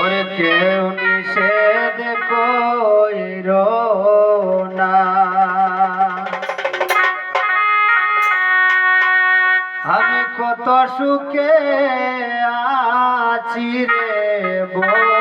ওরে কেউ নিষেধ কইর না। আমি কত সুখে আছি রে বল